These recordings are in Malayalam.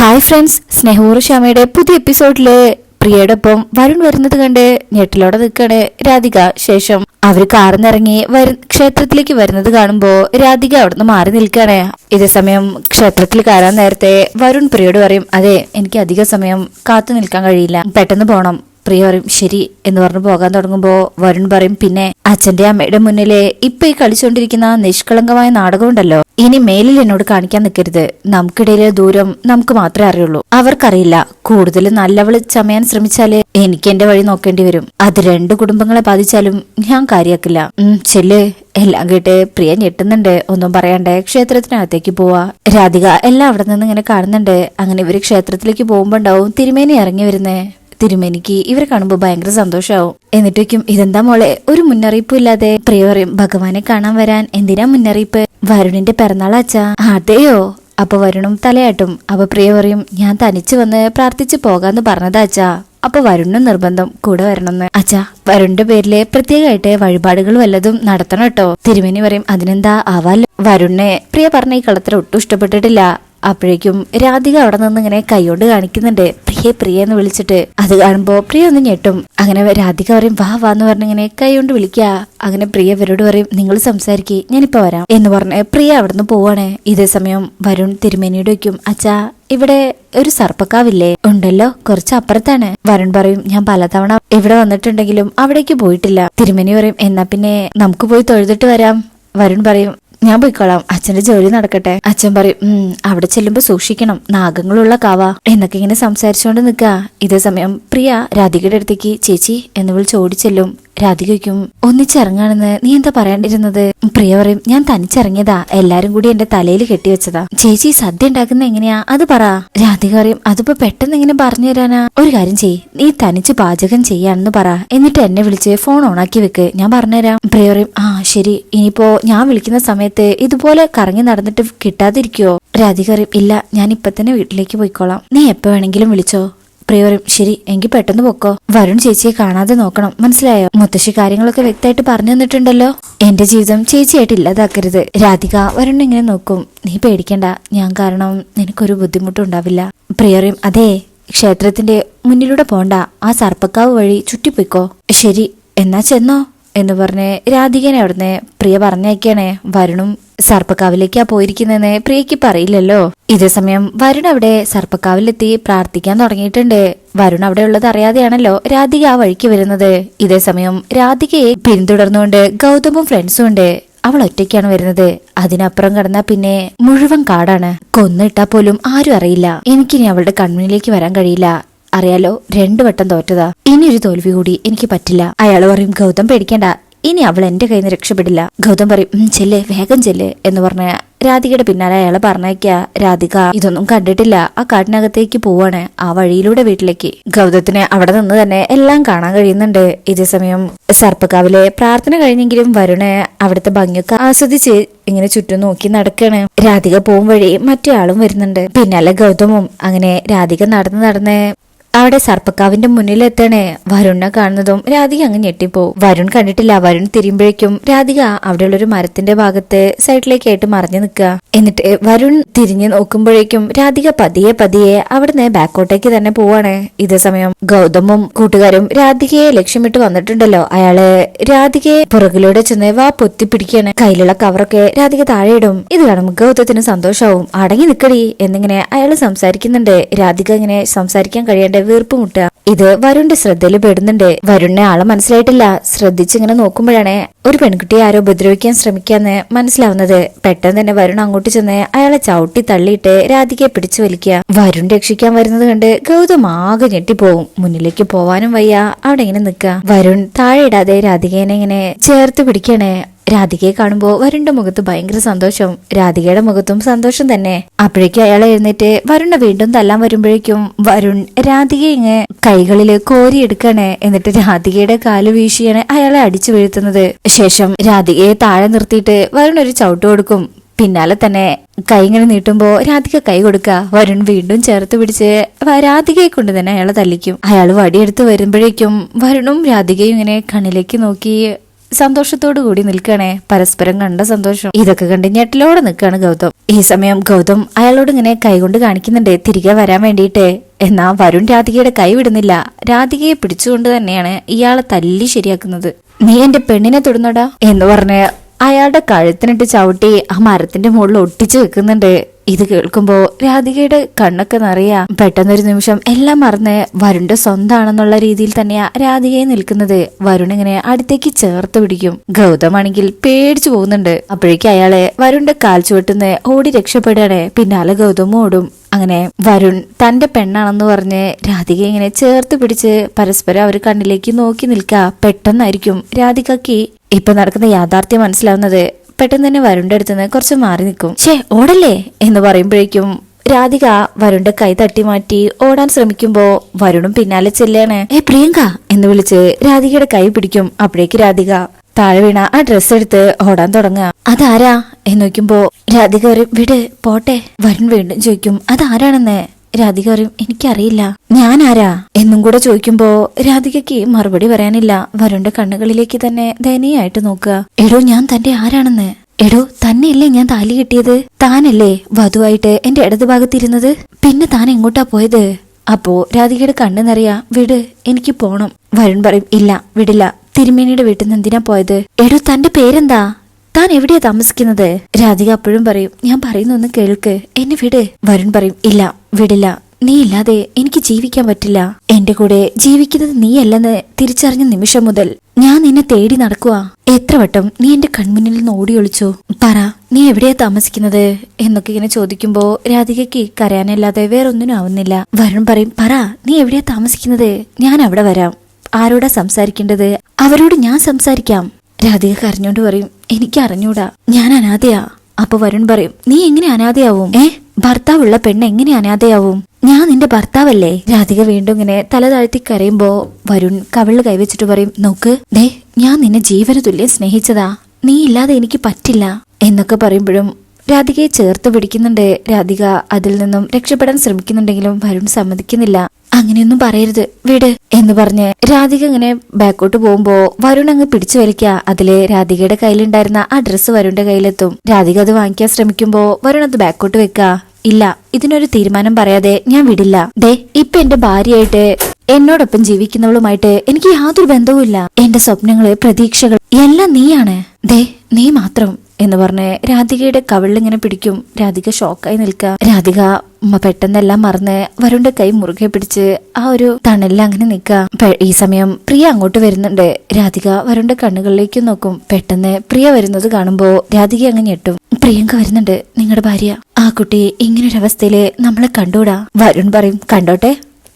ഹായ് ഫ്രണ്ട്സ് സ്നേഹപൂർവ ശ്യാമയുടെ പുതിയ എപ്പിസോഡിൽ പ്രിയയോടൊപ്പം വരുൺ വരുന്നത് കണ്ട് ഞെട്ടിലോടെ നിൽക്കാണ് രാധിക ശേഷം. അവർ കാർന്നിറങ്ങി വരു ക്ഷേത്രത്തിലേക്ക് വരുന്നത് കാണുമ്പോ രാധിക അവിടുന്ന് മാറി നിൽക്കാണ്. ഇതേ സമയം ക്ഷേത്രത്തിൽ കയറാൻ നേരത്തെ വരുൺ പ്രിയോട് പറയും അതെ എനിക്ക് അധിക സമയം കാത്തു നിൽക്കാൻ കഴിയില്ല. പെട്ടെന്ന് പോണം. പ്രിയ പറയും ശരി എന്ന് പറഞ്ഞ് പോകാൻ തുടങ്ങുമ്പോ വരുൺ പറയും പിന്നെ അച്ഛന്റെ അമ്മയുടെ മുന്നിലെ ഇപ്പൊ ഈ കളിച്ചുകൊണ്ടിരിക്കുന്ന നിഷ്കളങ്കമായ നാടകമുണ്ടല്ലോ ഇനി മേലിൽ എന്നോട് കാണിക്കാൻ നിൽക്കരുത്. നമുക്കിടയിലെ ദൂരം നമുക്ക് മാത്രമേ അറിയുള്ളൂ. അവർക്കറിയില്ല. കൂടുതൽ നല്ലവൾ ചമയാൻ ശ്രമിച്ചാൽ എനിക്ക് എന്റെ വഴി നോക്കേണ്ടി വരും. അത് രണ്ട് കുടുംബങ്ങളെ ബാധിച്ചാലും ഞാൻ കാര്യാക്കില്ല. ഉം ചെല്ല്. എല്ലാം കേട്ട് പ്രിയ ഞെട്ടുന്നുണ്ട്. ഒന്നും പറയാണ്ടേ ക്ഷേത്രത്തിനകത്തേക്ക് പോവാ. രാധിക എല്ലാം അവിടെ നിന്ന് ഇങ്ങനെ കാണുന്നുണ്ട്. അങ്ങനെ ഇവർ ക്ഷേത്രത്തിലേക്ക് പോകുമ്പോ ഉണ്ടാവും തിരുമേനി ഇറങ്ങി വരുന്നേ. തിരുമേനിക്ക് ഇവരെ കാണുമ്പോൾ ഭയങ്കര സന്തോഷാവും. എന്നിട്ടേക്കും ഇതെന്താ മോളെ? ഒരു മുന്നറിയിപ്പും ഇല്ലാതെ പ്രിയ പറയും ഭഗവാനെ കാണാൻ വരാൻ എന്തിനാ മുന്നറിയിപ്പ്? വരുണിന്റെ പിറന്നാളാച്ചാ അതെയോ? അപ്പൊ വരുണും തലയാട്ടും. അപ്പൊ പ്രിയ പറയും ഞാൻ തനിച്ച് വന്ന് പ്രാർത്ഥിച്ചു പോകാന്ന് പറഞ്ഞതാച്ചാ അപ്പൊ വരുണിന് നിർബന്ധം കൂടെ വരണമെന്ന്. അച്ഛാ വരുണിന്റെ പേരിൽ പ്രത്യേകമായിട്ട് വഴിപാടുകൾ വല്ലതും നടത്തണം കേട്ടോ. തിരുമേനി പറയും അതിനെന്താ? ആവാല്ലോ. വരുണിനെ പ്രിയ പറഞ്ഞ ഈ കളത്തിൽ ഒട്ടും ഇഷ്ടപ്പെട്ടിട്ടില്ല. അപ്പോഴേക്കും രാധിക അവിടെ നിന്ന് ഇങ്ങനെ കൈകൊണ്ട് കാണിക്കുന്നുണ്ട്. പ്രിയ പ്രിയ എന്ന് വിളിച്ചിട്ട്. അത് കാണുമ്പോ പ്രിയ ഒന്ന് ഞെട്ടും. അങ്ങനെ രാധിക പറയും വാ വാ എന്ന് പറഞ്ഞിങ്ങനെ കൈകൊണ്ട് വിളിക്കുക. അങ്ങനെ പ്രിയ ഇവരോട് പറയും നിങ്ങൾ സംസാരിക്കേ ഞാനിപ്പോ വരാം എന്ന് പറഞ്ഞ് പ്രിയ അവിടെ നിന്ന് പോവാണ്. ഇതേ സമയം വരുൺ തിരുമേനിയുടെ വയ്ക്കും അച്ഛാ ഇവിടെ ഒരു സർപ്പക്കാവില്ലേ? ഉണ്ടല്ലോ കുറച്ച് അപ്പുറത്താണ്. വരുൺ പറയും ഞാൻ പലതവണ ഇവിടെ വന്നിട്ടുണ്ടെങ്കിലും അവിടേക്ക് പോയിട്ടില്ല. തിരുമേനി പറയും എന്നാ പിന്നെ നമുക്ക് പോയി തൊഴുതിട്ട് വരാം. വരുൺ പറയും ഞാൻ പോയിക്കോളാം. അച്ഛന്റെ ജോലി നടക്കട്ടെ. അച്ഛൻ പറയും അവിടെ ചെല്ലുമ്പോ സൂക്ഷിക്കണം. നാഗങ്ങളുള്ള കാവ. എന്നൊക്കെ ഇങ്ങനെ സംസാരിച്ചുകൊണ്ട് നിക്ക. ഇതേ സമയം പ്രിയ രാധികയുടെ അടുത്തേക്ക് ചേച്ചി എന്ന് വിളിച്ച് ഓടിച്ചെല്ലും. രാധികയ്ക്കും ഒന്നിച്ചിറങ്ങാണെന്ന് നീ എന്താ പറയാണ്ടിരുന്നത് പ്രിയ പറയും ഞാൻ തനിച്ചിറങ്ങിയതാ. എല്ലാരും കൂടി എന്റെ തലയിൽ കെട്ടിവെച്ചതാ. ചേച്ചി സദ്യ ഉണ്ടാക്കുന്ന എങ്ങനെയാ? അത് പറ. രാധിക പറയും അതിപ്പോ പെട്ടെന്ന് ഇങ്ങനെ പറഞ്ഞു തരാനാ. ഒരു കാര്യം ചെയ് നീ തനിച്ച് പാചകം ചെയ്യാണെന്ന് പറ. എന്നിട്ട് എന്നെ വിളിച്ച് ഫോൺ ഓണാക്കി വെക്ക്. ഞാൻ പറഞ്ഞുതരാം. പ്രിയ പറയും ആ ശരി. ഇനിയിപ്പോ ഞാൻ വിളിക്കുന്ന സമയത്ത് ഇതുപോലെ കറങ്ങി നടന്നിട്ട് കിട്ടാതിരിക്കുവോ രാധിക പറയും ഇല്ല ഞാൻ ഇപ്പൊ തന്നെ വീട്ടിലേക്ക് പോയിക്കോളാം. നീ എപ്പോ വേണമെങ്കിലും വിളിച്ചോ. പ്രിയ പറയും ശരി എങ്കിൽ പെട്ടെന്ന് പൊക്കോ. വരുൺ ചേച്ചിയെ കാണാതെ നോക്കണം മനസ്സിലായോ? മുത്തശ്ശി കാര്യങ്ങളൊക്കെ വ്യക്തമായിട്ട് പറഞ്ഞു തന്നിട്ടുണ്ടല്ലോ. എന്റെ ജീവിതം ചേച്ചിയായിട്ട് ഇല്ലാതാക്കരുത്. രാധിക വരുൺ ഇങ്ങനെ നോക്കും. നീ പേടിക്കണ്ട ഞാൻ കാരണം നിനക്കൊരു ബുദ്ധിമുട്ടും ഉണ്ടാവില്ല പ്രിയറിയും അതെ ക്ഷേത്രത്തിന്റെ മുന്നിലൂടെ പോണ്ട. ആ സർപ്പക്കാവ് വഴി ചുറ്റിപ്പോയിക്കോ. ശരി എന്നാ ചെന്നോ എന്ന് പറഞ്ഞ് രാധികനെ അവിടുന്ന് പ്രിയ പറഞ്ഞയക്കണേ. വരുണും സർപ്പക്കാവിലേക്കാ പോയിരിക്കുന്നതെന്ന് പ്രിയക്ക് പറയില്ലല്ലോ. ഇതേസമയം വരുൺ അവിടെ സർപ്പക്കാവിലെത്തി പ്രാർത്ഥിക്കാൻ തുടങ്ങിയിട്ടുണ്ട്. വരുൺ അവിടെ ഉള്ളത് അറിയാതെയാണല്ലോ രാധിക ആ വഴിക്ക് വരുന്നത്. ഇതേസമയം രാധികയെ പിന്തുടർന്നുകൊണ്ട് ഗൗതമും ഫ്രണ്ട്സും ഉണ്ട്. അവൾ ഒറ്റയ്ക്കാണ് വരുന്നത്. അതിനപ്പുറം കടന്നാ പിന്നെ മുഴുവൻ കാടാണ്. കൊന്നിട്ടാ പോലും ആരും അറിയില്ല. എനിക്കിനി അവളുടെ കൺമുന്നിലേക്ക് വരാൻ കഴിയില്ല. അറിയാലോ രണ്ടു വട്ടം തോറ്റതാ. ഇനി ഒരു തോൽവി കൂടി എനിക്ക് പറ്റില്ല. അയാൾ പറയും ഗൗതം പേടിക്കണ്ട. ഇനി അവൾ എന്റെ കയ്യിൽ നിന്ന് രക്ഷപ്പെടില്ല. ഗൗതം പറയും ചെല്ലേ വേഗം ചെല്ലേ എന്ന് പറഞ്ഞ രാധികയുടെ പിന്നാലെ അയാളെ പറഞ്ഞേക്കാ രാധിക ഇതൊന്നും കണ്ടിട്ടില്ല. ആ കാട്ടിനകത്തേക്ക് പോവാണ്. ആ വഴിയിലൂടെ വീട്ടിലേക്ക്. ഗൗതത്തിന് അവിടെ നിന്ന് തന്നെ എല്ലാം കാണാൻ കഴിയുന്നുണ്ട്. ഇതേ സമയം സർപ്പക്കാവിലെ പ്രാർത്ഥന കഴിഞ്ഞെങ്കിലും വരുണ് അവിടുത്തെ ഭംഗിയൊക്കെ ആസ്വദിച്ച് ഇങ്ങനെ ചുറ്റും നോക്കി നടക്കാണ്. രാധിക പോകും വഴി മറ്റേ ആളും വരുന്നുണ്ട്. പിന്നാലെ ഗൗതമും. അങ്ങനെ രാധിക നടന്ന് നടന്ന് അവിടെ സർപ്പക്കാവിന്റെ മുന്നിലെത്തണേ. വരുണിനെ കാണുന്നതും രാധിക അങ്ങ് ഞെട്ടിപ്പോ. വരുൺ കണ്ടിട്ടില്ല. വരുൺ തിരിയുമ്പോഴേക്കും രാധിക അവിടെയുള്ളൊരു മരത്തിന്റെ ഭാഗത്ത് സൈഡിലേക്കായിട്ട് മറിഞ്ഞു നിൽക്കുക. എന്നിട്ട് വരുൺ തിരിഞ്ഞു നോക്കുമ്പോഴേക്കും രാധിക പതിയെ പതിയെ അവിടുന്ന് ബാക്കോട്ടേക്ക് തന്നെ പോവാണ്. ഇതേ സമയം ഗൗതമും കൂട്ടുകാരും രാധികയെ ലക്ഷ്യമിട്ട് വന്നിട്ടുണ്ടല്ലോ. അയാൾ രാധികയെ പുറകിലൂടെ ചെന്ന് വാ പൊത്തി പിടിക്കാണ് കയ്യിലുള്ള കവറൊക്കെ രാധിക താഴെയിടും. ഇത് കാണും ഗൗതത്തിന് സന്തോഷാവും. അടങ്ങി നിക്കടി എന്നിങ്ങനെ അയാൾ സംസാരിക്കുന്നുണ്ട്. രാധിക ഇങ്ങനെ സംസാരിക്കാൻ കഴിയാണ്ട് വീർപ്പ് മുട്ടുക. ഇത് വരുണിന്റെ ശ്രദ്ധയിൽ പെടുന്നുണ്ട്. വരുണിനെ ആളെ മനസ്സിലായിട്ടില്ല. ശ്രദ്ധിച്ചിങ്ങനെ നോക്കുമ്പോഴാണ് ഒരു പെൺകുട്ടിയെ ആരോ ഉപദ്രവിക്കാൻ ശ്രമിക്കാന്ന് മനസ്സിലാവുന്നത്. പെട്ടെന്ന് തന്നെ വരുൺ അങ്ങോട്ട് ചെന്ന് അയാളെ ചവിട്ടി തള്ളിയിട്ട് രാധികയെ പിടിച്ചു വലിക്കുക. വരുൺ രക്ഷിക്കാൻ വരുന്നത് കണ്ട് ഗൗതം ആകെ ഞെട്ടിപ്പോവും. മുന്നിലേക്ക് പോവാനും വയ്യ. അവിടെ ഇങ്ങനെ നിൽക്കുക. വരുൺ താഴെ ഇടാതെ രാധികേനെ ഇങ്ങനെ ചേർത്ത് പിടിക്കണേ. രാധികയെ കാണുമ്പോ വരുണിന്റെ മുഖത്ത് ഭയങ്കര സന്തോഷം. രാധികയുടെ മുഖത്തും സന്തോഷം തന്നെ. അപ്പോഴേക്കും അയാൾ എഴുന്നേറ്റ് വരുണ വീണ്ടും തല്ലാൻ വരുമ്പോഴേക്കും വരുൺ രാധികയെ ഇങ്ങ് കൈകളിൽ കോരിയെടുക്കണേ എന്നിട്ട് രാധികയുടെ കാൽ വീശിയാണ് അയാളെ അടിച്ചു വീഴ്ത്തുന്നത്. ശേഷം രാധികയെ താഴെ നിർത്തിയിട്ട് വരുൺ ഒരു ചവിട്ട് കൊടുക്കും. പിന്നാലെ തന്നെ കൈ ഇങ്ങനെ നീട്ടുമ്പോ രാധിക കൈ കൊടുക്ക. വരുൺ വീണ്ടും ചേർത്ത് പിടിച്ച് രാധികയെ കൊണ്ട് തന്നെ അയാളെ തല്ലിക്കും. അയാൾ വടിയെടുത്ത് വരുമ്പോഴേക്കും വരുണും രാധികയും ഇങ്ങനെ കണ്ണിലേക്ക് നോക്കി സന്തോഷത്തോടു കൂടി നിൽക്കണേ. പരസ്പരം കണ്ട സന്തോഷം. ഇതൊക്കെ കണ്ട് ഞെട്ടലോടെ നിൽക്കാണ് ഗൗതം. ഈ സമയം ഗൗതം അയാളോട് ഇങ്ങനെ കൈകൊണ്ട് കാണിക്കുന്നുണ്ട്. തിരികെ വരാൻ വേണ്ടിയിട്ട്. എന്നാ വരുൺ രാധികയുടെ കൈ വിടുന്നില്ല. രാധികയെ പിടിച്ചുകൊണ്ട് തന്നെയാണ് ഇയാളെ തല്ലി ശരിയാക്കുന്നത്. നീ എന്റെ പെണ്ണിനെ തൊടുന്നടാ? എന്ന് പറഞ്ഞ് അയാളുടെ കഴുത്തിനിട്ട് ചവിട്ടി ആ മരത്തിന്റെ മുകളിൽ ഒട്ടിച്ചു വെക്കുന്നുണ്ട്. ഇത് കേൾക്കുമ്പോൾ രാധികയുടെ കണ്ണൊക്കെ നിറയ. പെട്ടെന്നൊരു നിമിഷം എല്ലാം മറന്ന് വരുണിന്റെ സ്വന്താണെന്നുള്ള രീതിയിൽ തന്നെയാ രാധികയെ നിൽക്കുന്നത്. വരുൺ ഇങ്ങനെ അടുത്തേക്ക് ചേർത്ത് പിടിക്കും. ഗൗതമാണെങ്കിൽ പേടിച്ചു പോകുന്നുണ്ട്. അപ്പോഴേക്കും അയാളെ വരുണിന്റെ കാൽ ചുവട്ടുന്ന് ഓടി രക്ഷപ്പെടുകയാണ്. പിന്നാലെ ഗൗതം ഓടും. അങ്ങനെ വരുൺ തന്റെ പെണ്ണാണെന്ന് പറഞ്ഞ് രാധിക ഇങ്ങനെ ചേർത്ത് പിടിച്ച് പരസ്പരം അവർ കണ്ണിലേക്ക് നോക്കി നിൽക്കുക പെട്ടെന്നായിരിക്കും രാധികക്ക് ഇപ്പൊ നടക്കുന്ന യാഥാർത്ഥ്യം മനസ്സിലാവുന്നത്. പെട്ടെന്ന് തന്നെ വരുണിന്റെ അടുത്തുനിന്ന് കുറച്ച് മാറി നിൽക്കും. ഛേ ഓടല്ലേ? എന്ന് പറയുമ്പോഴേക്കും രാധിക വരുണിന്റെ കൈ തട്ടി മാറ്റി ഓടാൻ ശ്രമിക്കുമ്പോ വരുണും പിന്നാലെ ചെല്ലാണ്. ഏ പ്രിയങ്ക എന്ന് വിളിച്ച് രാധികയുടെ കൈ പിടിക്കും. അപ്പോഴേക്ക് രാധിക താഴെ വീണ ആ ഡ്രസ്സ് എടുത്ത് ഓടാൻ തുടങ്ങുക. അതാരാ? എന്ന് നോക്കുമ്പോ രാധിക വിട് പോട്ടെ. വരുൺ വീണ്ടും ചോദിക്കും അതാരാണെന്ന്? രാധിക പറയും എനിക്കറിയില്ല. ഞാൻ ആരാ എന്നും കൂടെ ചോദിക്കുമ്പോ രാധികയ്ക്ക് മറുപടി പറയാനില്ല. വരുണ്ട കണ്ണുകളിലേക്ക് തന്നെ ദയനീയായിട്ട് നോക്കുക. എടോ ഞാൻ തന്റെ ആരാണെന്ന്? എടോ തന്നെയല്ലേ ഞാൻ താലി കിട്ടിയത്? താനല്ലേ വധുവായിട്ട് എന്റെ ഇടതുഭാഗത്തിരുന്നത്? പിന്നെ താൻ എങ്ങോട്ടാ പോയത്? അപ്പോ രാധികയുടെ കണ്ണു നിറയാ വിട് എനിക്ക് പോണം. വരുൺ പറയും ഇല്ല വിടില്ല. തിരുമേനിയുടെ വീട്ടിൽ നിന്ന് എന്തിനാ പോയത്? എടോ തന്റെ പേരെന്താ? താൻ എവിടെയാ താമസിക്കുന്നത്? രാധിക അപ്പോഴും പറയും ഞാൻ പറയുന്ന ഒന്ന് കേൾക്ക്. എന്നെ വിട്. വരുൺ പറയും ഇല്ല വിടില്ല. നീ ഇല്ലാതെ എനിക്ക് ജീവിക്കാൻ പറ്റില്ല. എന്റെ കൂടെ ജീവിക്കുന്നത് നീയല്ലെന്ന് തിരിച്ചറിഞ്ഞ നിമിഷം മുതൽ ഞാൻ നിന്നെ തേടി നടക്കുക എത്ര വട്ടം നീ എന്റെ കൺമുന്നിൽ നിന്ന് ഓടിയൊളിച്ചു പറ നീ എവിടെയാ താമസിക്കുന്നത്? എന്നൊക്കെ ഇങ്ങനെ ചോദിക്കുമ്പോ രാധികയ്ക്ക് കരയാനല്ലാതെ വേറൊന്നിനും ആവുന്നില്ല. വരുൺ പറയും പറ നീ എവിടെയാ താമസിക്കുന്നത്? ഞാൻ അവിടെ വരാം. ആരോടാ സംസാരിക്കേണ്ടത്? അവരോട് ഞാൻ സംസാരിക്കാം. രാധിക കരഞ്ഞോണ്ട് പറയും എനിക്ക് അറിഞ്ഞൂടാ ഞാൻ അനാഥയാ. അപ്പൊ വരുൺ പറയും നീ എങ്ങനെ അനാഥയാവും? ഏ? ഭർത്താവുള്ള പെണ്ണ് എങ്ങനെ അനാഥയാവും? ഞാൻ നിന്റെ ഭർത്താവല്ലേ? രാധിക വീണ്ടും ഇങ്ങനെ തല താഴ്ത്തി കരയുമ്പോ വരുൺ കവിളിൽ കൈവച്ചിട്ട് പറയും നോക്ക് ദേ ഞാൻ നിന്നെ ജീവന തുല്യം സ്നേഹിച്ചതാ. നീ ഇല്ലാതെ എനിക്ക് പറ്റില്ല. എന്നൊക്കെ പറയുമ്പോഴും രാധികയെ ചേർത്ത് പിടിക്കുന്നുണ്ട്. രാധിക അതിൽ നിന്നും രക്ഷപ്പെടാൻ ശ്രമിക്കുന്നുണ്ടെങ്കിലും വരുൺ സമ്മതിക്കുന്നില്ല. അങ്ങനെയൊന്നും പറയരുത്. വിട്. എന്ന് പറഞ്ഞ് രാധിക ഇങ്ങനെ ബാക്കോട്ട് പോകുമ്പോ വരുൺ അങ്ങ് പിടിച്ചു വലിക്കുക അതിൽ രാധികയുടെ കയ്യിലുണ്ടായിരുന്ന ആ ഡ്രസ്സ് വരുണിന്റെ കയ്യിലെത്തും. രാധിക അത് വാങ്ങിക്കാൻ ശ്രമിക്കുമ്പോ വരുൺ അത് ബാക്കോട്ട് വെക്ക. ഇല്ല ഇതിനൊരു തീരുമാനം പറയാതെ ഞാൻ വിടില്ല. ദേ ഇപ്പൊ എന്റെ ഭാര്യയായിട്ട് എന്നോടൊപ്പം ജീവിക്കുന്നവളുമായിട്ട് എനിക്ക് യാതൊരു ബന്ധവുമില്ല. എന്റെ സ്വപ്നങ്ങൾ പ്രതീക്ഷകൾ എല്ലാം നീയാണ്. ദേ നീ മാത്രം. എന്ന് പറഞ്ഞ് രാധികയുടെ കവിളിലിങ്ങനെ പിടിക്കും. രാധിക ഷോക്കായി നിൽക്കുക രാധിക പെട്ടെന്നെല്ലാം മറന്ന് വരുണിന്റെ കൈ മുറുകെ പിടിച്ച് ആ ഒരു തണലിൽ അങ്ങനെ നിൽക്കുക ഈ സമയം പ്രിയ അങ്ങോട്ട് വരുന്നുണ്ട്. രാധിക വരുണിന്റെ കണ്ണുകളിലേക്ക് നോക്കും. പെട്ടെന്ന് പ്രിയ വരുന്നത് കാണുമ്പോ രാധിക അങ്ങ് ഞെട്ടും. പ്രിയങ്ക വരുന്നുണ്ട്. നിങ്ങളുടെ ഭാര്യ ആ കുട്ടി ഇങ്ങനൊരവസ്ഥയിൽ നമ്മളെ കണ്ടൂടാ വരുൺ പറയും. കണ്ടോട്ടെ?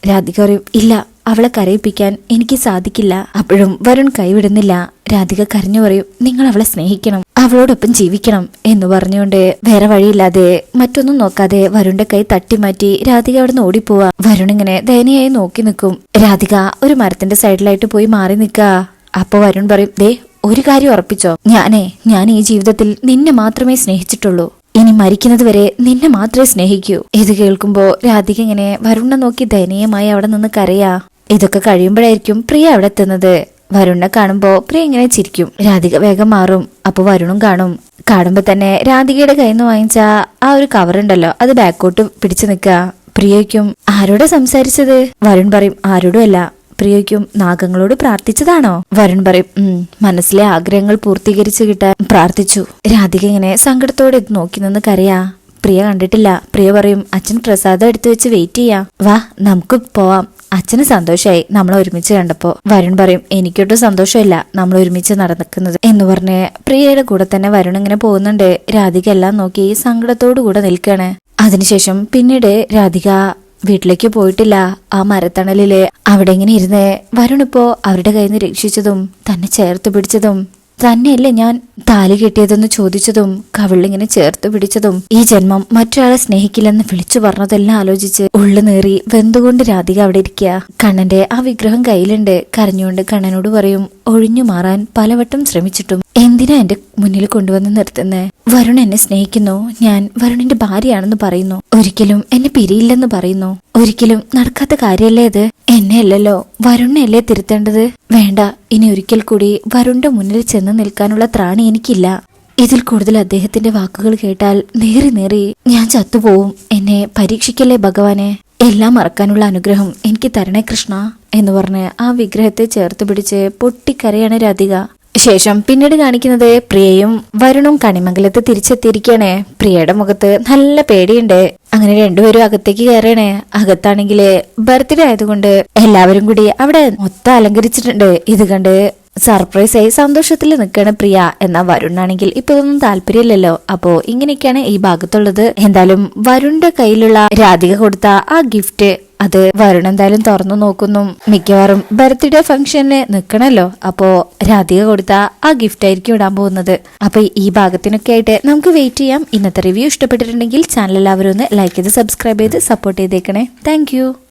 രാധിക പറയും. ഇല്ല അവളെ കരയിപ്പിക്കാൻ എനിക്ക് സാധിക്കില്ല. അപ്പോഴും വരുൺ കൈവിടുന്നില്ല. രാധിക കരഞ്ഞു പറയും നിങ്ങൾ അവളെ സ്നേഹിക്കണം അവളോടൊപ്പം ജീവിക്കണം എന്ന് പറഞ്ഞുകൊണ്ട് വേറെ വഴിയില്ലാതെ മറ്റൊന്നും നോക്കാതെ വരുണിന്റെ കൈ തട്ടിമാറ്റി രാധിക അവിടുന്ന് ഓടിപ്പോവാ. വരുൺ ഇങ്ങനെ ദയനീയായി നോക്കി നിൽക്കും. രാധിക ഒരു മരത്തിന്റെ സൈഡിലായിട്ട് പോയി മാറി നിൽക്കുക അപ്പൊ വരുൺ പറയും ദേ ഒരു കാര്യം ഉറപ്പിച്ചോ. ഞാനേ ഞാൻ ഈ ജീവിതത്തിൽ നിന്നെ മാത്രമേ സ്നേഹിച്ചിട്ടുള്ളൂ. ഇനി മരിക്കുന്നത് വരെ നിന്നെ മാത്രമേ സ്നേഹിക്കൂ. ഇത് കേൾക്കുമ്പോ രാധിക ഇങ്ങനെ വരുണ്ണ നോക്കി ദയനീയമായി അവിടെ നിന്ന് കരയാ. ഇതൊക്കെ കഴിയുമ്പോഴായിരിക്കും പ്രിയ അവിടെ എത്തുന്നത്. വരുണ്ണ കാണുമ്പോ പ്രിയ ഇങ്ങനെ ചിരിക്കും. രാധിക വേഗം മാറും. അപ്പൊ വരുണും കാണും. കാണുമ്പോ തന്നെ രാധികയുടെ കയ്യിൽ നിന്ന് വാങ്ങിച്ച ആ ഒരു കവർ ഉണ്ടല്ലോ അത് ബാക്കോട്ട് പിടിച്ചു നിൽക്കുക. പ്രിയയ്ക്കും ആരോടാ സംസാരിച്ചത്? വരുൺ പറയും ആരോടുമല്ല പ്രിയയ്ക്കും നാഗങ്ങളോട് പ്രാർത്ഥിച്ചതാണോ? വരുൺ പറയും ഉം മനസ്സിലെ ആഗ്രഹങ്ങൾ പൂർത്തീകരിച്ചു കിട്ടാൻ പ്രാർത്ഥിച്ചു. രാധിക ഇങ്ങനെ സങ്കടത്തോടെ ഇത് നോക്കി നിന്ന് കരയാ. പ്രിയ കണ്ടിട്ടില്ല. പ്രിയ പറയും അച്ഛൻ പ്രസാദം എടുത്തു വെച്ച് വെയിറ്റ് ചെയ്യാം. വാ നമുക്ക് പോവാം. അച്ഛന് സന്തോഷമായി നമ്മൾ ഒരുമിച്ച് കണ്ടപ്പോ വരുൺ പറയും എനിക്കൊട്ടും സന്തോഷമില്ല നമ്മൾ ഒരുമിച്ച് നടക്കുന്നത് എന്ന് പറഞ്ഞ് പ്രിയയുടെ കൂടെ തന്നെ വരുൺ ഇങ്ങനെ പോകുന്നുണ്ട്. രാധിക എല്ലാം നോക്കി സങ്കടത്തോടു കൂടെ നിൽക്കാണ്. അതിനുശേഷം പിന്നീട് രാധിക വീട്ടിലേക്ക് പോയിട്ടില്ല. ആ മരത്തണലിൽ അവിടെ ഇങ്ങനെ ഇരുന്ന് വരുൺ ഇപ്പോ അവരുടെ കയ്യിൽ നിന്ന് രക്ഷിച്ചതും തന്നെ ചേർത്ത് പിടിച്ചതും തന്നെയല്ലേ ഞാൻ താലി കെട്ടിയതെന്ന് ചോദിച്ചതും കവിളിങ്ങനെ ചേർത്ത് പിടിച്ചതും ഈ ജന്മം മറ്റൊരാളെ സ്നേഹിക്കില്ലെന്ന് വിളിച്ചു പറഞ്ഞതെല്ലാം ആലോചിച്ച് ഉള്ളു നേറി വെന്തുകൊണ്ട് രാധിക അവിടെ ഇരിക്കുക. കണ്ണന്റെ ആ വിഗ്രഹം കയ്യിലുണ്ട്. കരഞ്ഞുകൊണ്ട് കണ്ണനോട് പറയും ഒഴിഞ്ഞു മാറാൻ പലവട്ടം ശ്രമിച്ചിട്ടും എന്തിനാ എന്റെ മുന്നിൽ കൊണ്ടുവന്ന് നിർത്തുന്നത് വരുൺ എന്നെ സ്നേഹിക്കുന്നു. ഞാൻ വരുണിന്റെ ഭാര്യയാണെന്ന് പറയുന്നു. ഒരിക്കലും എന്നെ പിരിയില്ലെന്ന് പറയുന്നു. ഒരിക്കലും നടക്കാത്ത കാര്യമല്ലേ ഇത്? എന്നെ അല്ലല്ലോ വരുണിനല്ലേ തിരുത്തേണ്ടത്? വേണ്ട ഇനി ഒരിക്കൽ കൂടി വരുണ്ട മുന്നിൽ ചെന്ന് നിൽക്കാനുള്ള ത്രാണി എനിക്കില്ല. ഇതിൽ കൂടുതൽ അദ്ദേഹത്തിന്റെ വാക്കുകൾ കേട്ടാൽ നേറി നേറി ഞാൻ ചത്തുപോവും. എന്നെ പരീക്ഷിക്കല്ലേ ഭഗവാനെ? എല്ലാം മറക്കാനുള്ള അനുഗ്രഹം എനിക്ക് തരണേ കൃഷ്ണ എന്ന് പറഞ്ഞ് ആ വിഗ്രഹത്തെ ചേർത്ത് പിടിച്ച് പൊട്ടിക്കരയാണ് രാധിക. ശേഷം പിന്നീട് കാണിക്കുന്നത് പ്രിയയും വരുണും കണിമംഗലത്ത് തിരിച്ചെത്തിയിരിക്കണേ പ്രിയയുടെ മുഖത്ത് നല്ല പേടിയുണ്ട്. അങ്ങനെ രണ്ടുപേരും അകത്തേക്ക് കയറണേ അകത്താണെങ്കിൽ ബർത്ത്ഡേ ആയതുകൊണ്ട് എല്ലാവരും കൂടി അവിടെ മൊത്തം അലങ്കരിച്ചിട്ടുണ്ട്. ഇത് കണ്ട് സർപ്രൈസ് ആയി സന്തോഷത്തിൽ നിൽക്കണ പ്രിയ എന്ന വരുണാണെങ്കിൽ ഇപ്പൊ ഇതൊന്നും താല്പര്യമില്ലല്ലോ. അപ്പോ ഇങ്ങനെയൊക്കെയാണ് ഈ ഭാഗത്തുള്ളത്. എന്തായാലും വരുണിന്റെ കയ്യിലുള്ള രാധിക കൊടുത്ത ആ ഗിഫ്റ്റ് അത് വരുൺ എന്തായാലും തുറന്നു നോക്കുന്നു. മിക്കവാറും ബർത്ത്ഡേ ഫംഗ്ഷന് നിൽക്കണല്ലോ. അപ്പോ രാധിക കൊടുത്ത ആ ഗിഫ്റ്റ് ആയിരിക്കും ഇടാൻ പോകുന്നത്. അപ്പൊ ഈ ഭാഗത്തിനൊക്കെ ആയിട്ട് നമുക്ക് വെയിറ്റ് ചെയ്യാം. ഇന്നത്തെ റിവ്യൂ ഇഷ്ടപ്പെട്ടിട്ടുണ്ടെങ്കിൽ ചാനൽ എല്ലാവരും ഒന്ന് ലൈക്ക് ചെയ്ത് സബ്സ്ക്രൈബ് ചെയ്ത് സപ്പോർട്ട് ചെയ്തേക്കണേ. താങ്ക്